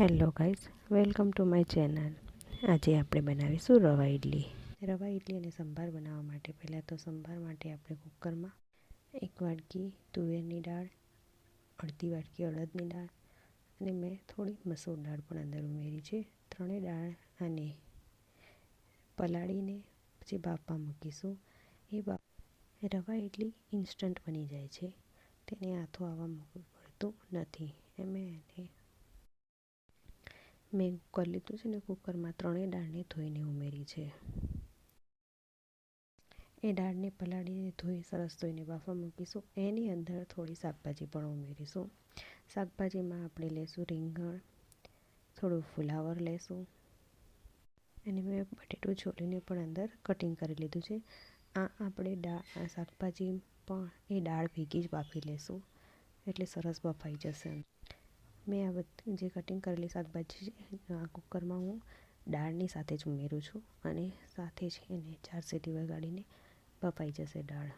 Hello guys, welcome to my channel. આજે આપણે બનાવીશું રવા ઇડલી રવા ઇડલી અને સંભાર બનાવવા માટે. પહેલાં તો સંભાર માટે આપણે કુકરમાં એક વાટકી તુવેરની દાળ, અડધી વાટકી અડદની દાળ અને મેં થોડી મસૂર દાળ પણ અંદર ઉમેરી છે. ત્રણેય દાળ અને પલાળીને પછી બાફવા મૂકીશું. એ બાપ રવા ઇડલી ઇન્સ્ટન્ટ બની જાય છે. તેને હાથો આવવા મૂકવું પડતું નથી. એમ એને મેં કુકર લીધું છે ને કુકરમાં ત્રણેય દાળને ધોઈને ઉમેરી છે. એ દાળને પલાળીને ધોઈ સરસ ધોઈને બાફવા મૂકીશું. એની અંદર થોડી શાકભાજી પણ ઉમેરીશું. શાકભાજીમાં આપણે લેશું રીંગણ, થોડું ફુલાવર લેશું. અને મેં બટેટું છોલીને પણ અંદર કટિંગ કરી લીધું છે. આ આપણે આ શાકભાજી પણ એ દાળ ભેગી જ બાફી લેશું. એટલે સરસ બફાઈ જશે. મેં આ બધી જે કટિંગ કરેલી શાકભાજી છે, આ કુકરમાં હું દાળની સાથે જ ઉમેરું છું અને સાથે જ એને ચાર સીટી વગાડીને બફાઈ જશે દાળ.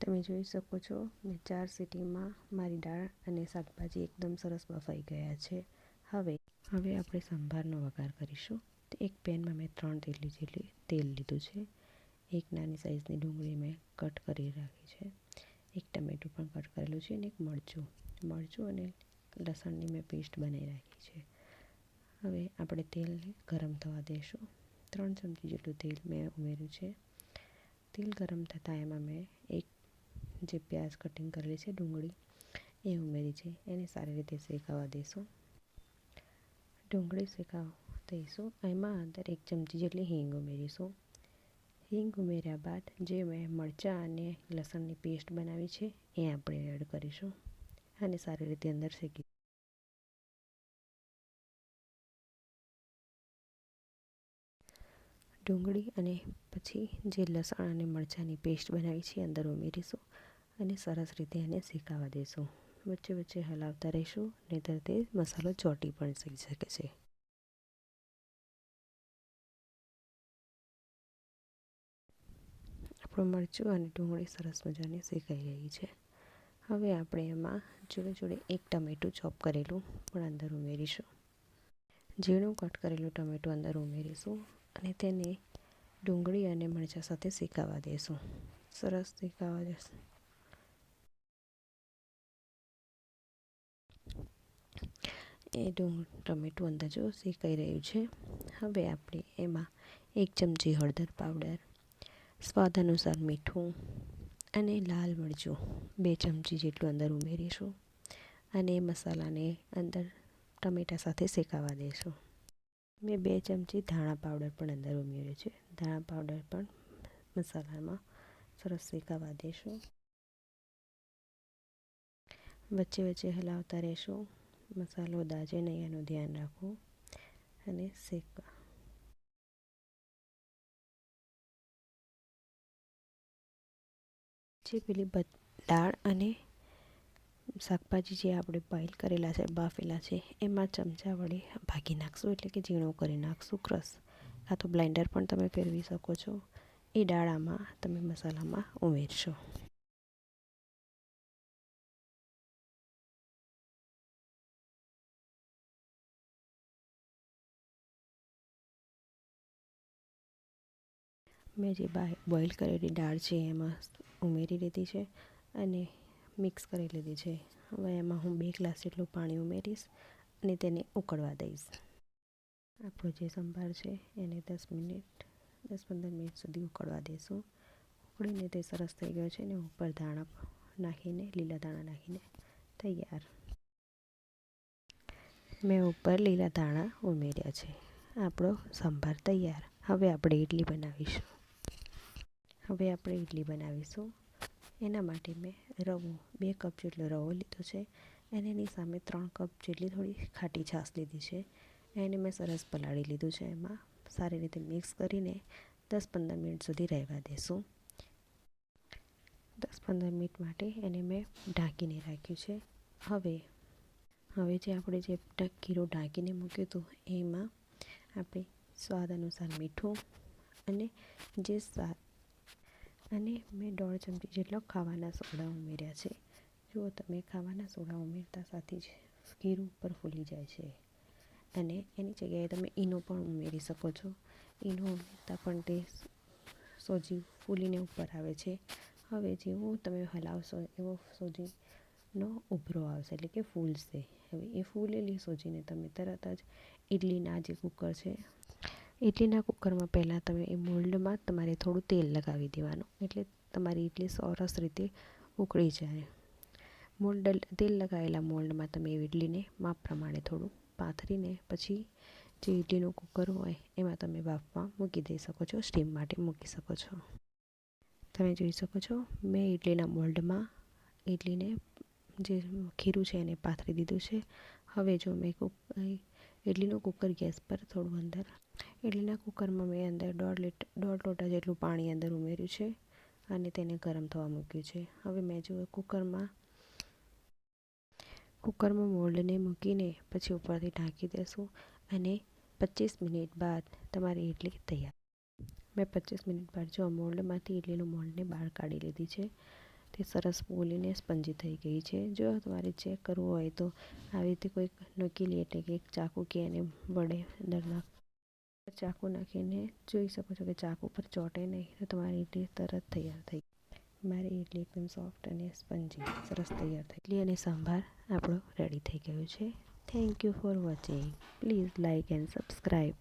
તમે જોઈ શકો છો, મેં ચાર સીટીમાં મારી દાળ અને શાકભાજી એકદમ સરસ બફાઈ ગયા છે. હવે હવે આપણે સંભારનો વઘાર કરીશું. તો એક પેનમાં મેં ત્રણ તેલી જેટલી તેલ લીધું છે. એક નાની સાઇઝની ડુંગળી મેં કટ કરી રાખી છે. એક ટમેટું પણ કટ કરેલું છે અને એક મરચું. મરચું અને લસણની મેં પેસ્ટ બનાવી રાખી છે. હવે આપણે તેલને ગરમ થવા દઈશું ત્રણ ચમચી જેટલું તેલ મેં ઉમેર્યું છે. તેલ ગરમ થતાં એમાં મેં એક જે પ્યાજ કટિંગ કરેલી છે, ડુંગળી, એ ઉમેરી છે. એને સારી રીતે શેકાવા દઈશું ડુંગળી શેકાવા દઈશું એમાં અંદર એક ચમચી જેટલી હિંગ ઉમેરીશું. હિંગ ઉમેર્યા બાદ જે મેં મરચાં અને લસણની પેસ્ટ બનાવી છે, એ આપણે એડ કરીશું. અને સારી રીતે અંદર શેકી ડુંગળી અને પછી જે લસણ અને મરચાંની પેસ્ટ બનાવી છે અંદર ઉમેરીશું અને સરસ રીતે એને શેકાવા દઈશું વચ્ચે વચ્ચે હલાવતા રહીશું, નહીતર તે મસાલો ચોટી પણ થઈ શકે છે. આપણું મરચું અને ડુંગળી સરસ મજાની શેકાઈ રહી છે. હવે આપણે એમાં જોડે જોડે એક ટમેટું ચોપ કરેલું પણ અંદર ઉમેરીશું. ઝીણું કટ કરેલું ટમેટું અંદર ઉમેરીશું અને તેને ડુંગળી અને મરચાં સાથે શેકાવા દઈશું સરસ શેકાવા દેશું. એ ડુંગ, ટમેટું અંદર જો શેકાઈ રહ્યું છે, હવે આપણે એમાં એક ચમચી હળદર પાવડર સ્વાદ અનુસાર મીઠું અને લાલ મરચું બે ચમચી જેટલું અંદર ઉમેરીશું અને મસાલાને અંદર ટમેટા સાથે શેકાવા દઈશું. મેં બે ચમચી ધાણા પાવડર પણ અંદર ઉમેર્યો છે. ધાણા પાવડર પણ મસાલામાં સરસ શેકાવા દઈશું. વચ્ચે વચ્ચે હલાવતા રહેશું. મસાલો દાજે નહીં એનું ધ્યાન રાખવું અને શેકવા. જે પેલી દાળ અને શાકભાજી જે આપણે બોઇલ કરેલા છે, બાફેલા છે, એમાં ચમચા વડે ભાગી નાખશું, એટલે કે ઝીણું કરી નાખશું, ક્રશ. કાં તો બ્લેન્ડર પણ તમે ફેરવી શકો છો. એ દાળામાં તમે મસાલામાં ઉમેરશો. મેં જે બોઇલ કરેલી દાળ છે એમાં ઉમેરી લીધી છે અને મિક્સ કરી લીધી છે. હવે એમાં હું બે ગ્લાસ જેટલું પાણી ઉમેરીશ અને તેને ઉકળવા દઈશ. આપણો જે સંભાર છે એને દસ મિનિટ, દસ પંદર મિનિટ સુધી ઉકળવા દઈશું ઉકળીને તે સરસ થઈ ગયો છે ને ઉપર ધાણા નાખીને, લીલા દાણા નાખીને તૈયાર. મેં ઉપર લીલા દાણા ઉમેર્યા છે. આપણો સંભાર તૈયાર. હવે આપણે ઇડલી બનાવીશું. હવે આપણે ઇડલી બનાવીશું. એના માટે મેં રવો, બે કપ જેટલો રવો લીધો છે અને એની સામે ત્રણ કપ જેટલી થોડી ખાટી છાશ લીધી છે. એને મેં સરસ પલાળી લીધું છે એમાં. સારી રીતે મિક્સ કરીને દસ પંદર મિનિટ સુધી રહેવા દેશું. દસ પંદર મિનિટ માટે એને મેં ઢાંકીને રાખ્યું છે. હવે હવે જે આપણે જે ખીરું ઢાંકીને મૂક્યું હતું એમાં આપણે સ્વાદ અનુસાર મીઠું અને જે સ્વાદ અને મેં દોઢ ચમચી જેટલો ખાવાના સોડા ઉમેર્યા છે. જુઓ તમે, ખાવાના સોડા ઉમેરતા સાથે જ ખીરું ઉપર ફૂલી જાય છે. અને એની જગ્યાએ તમે ઈનો પણ ઉમેરી શકો છો. ઈનો ઉમેરતા પણ તે સોજી ફૂલીને ઉપર આવે છે. હવે જેવો તમે હલાવશો, એવો સોજીનો ઉભરો આવશે, એટલે કે ફૂલશે. હવે એ ફૂલેલી સોજીને તમે તરત જ ઇડલીના જે કુકર છે ઇડલીના કુકરમાં પહેલાં તમે એ મોલ્ડમાં તમારે થોડું તેલ લગાવી દેવાનું. એટલે તમારી ઇડલી સરસ રીતે ઉકળી જાય. મોલ્ડ, તેલ લગાવેલા મોલ્ડમાં તમે ઇડલીને માપ પ્રમાણે થોડું પાથરીને પછી જે ઇડલીનું કુકર હોય એમાં તમે બાફમાં મૂકી દઈ શકો છો, સ્ટીમ માટે મૂકી શકો છો. તમે જોઈ શકો છો, મેં ઇડલીના મોલ્ડમાં ઇડલીને જે ખીરું છે એને પાથરી દીધું છે. હવે જો મેં કુક ઇડલીનું કુકર ગેસ પર થોડું અંદર ઇડલીના કુકરમાં મેં અંદર દોઢ લીટર દોઢ લોટા જેટલું પાણી અંદર ઉમેર્યું છે અને તેને ગરમ થવા મૂક્યું છે. હવે મેં જો કુકરમાં કુકરમાં મોલ્ડને મૂકીને પછી ઉપરથી ઢાંકી દેશું અને પચીસ મિનિટ બાદ તમારી ઇડલી તૈયાર. મેં પચીસ મિનિટ બાદ જો મોલ્ડમાંથી ઇડલીનું મોલ્ડને બહાર કાઢી લીધી છે, તે સરસ બોલીને સ્પંજી થઈ ગઈ છે. જો તમારે ચેક કરવું હોય તો આવી રીતે કોઈક નોકીલી એટલે કે ચાકુ કે એને વડે અંદર નાખ ચાકુ નાખીને જોઈ શકો છો કે ચાકુ પર ચોંટે નહીં, તો તમારી ઇડલી તરત તૈયાર થઈ મારી ઇડલી એકદમ સોફ્ટ અને સ્પંજી સરસ તૈયાર થઈ ઇડલી અને સંભાર આપણો રેડી થઈ ગયો છે. Thank you for watching please like and subscribe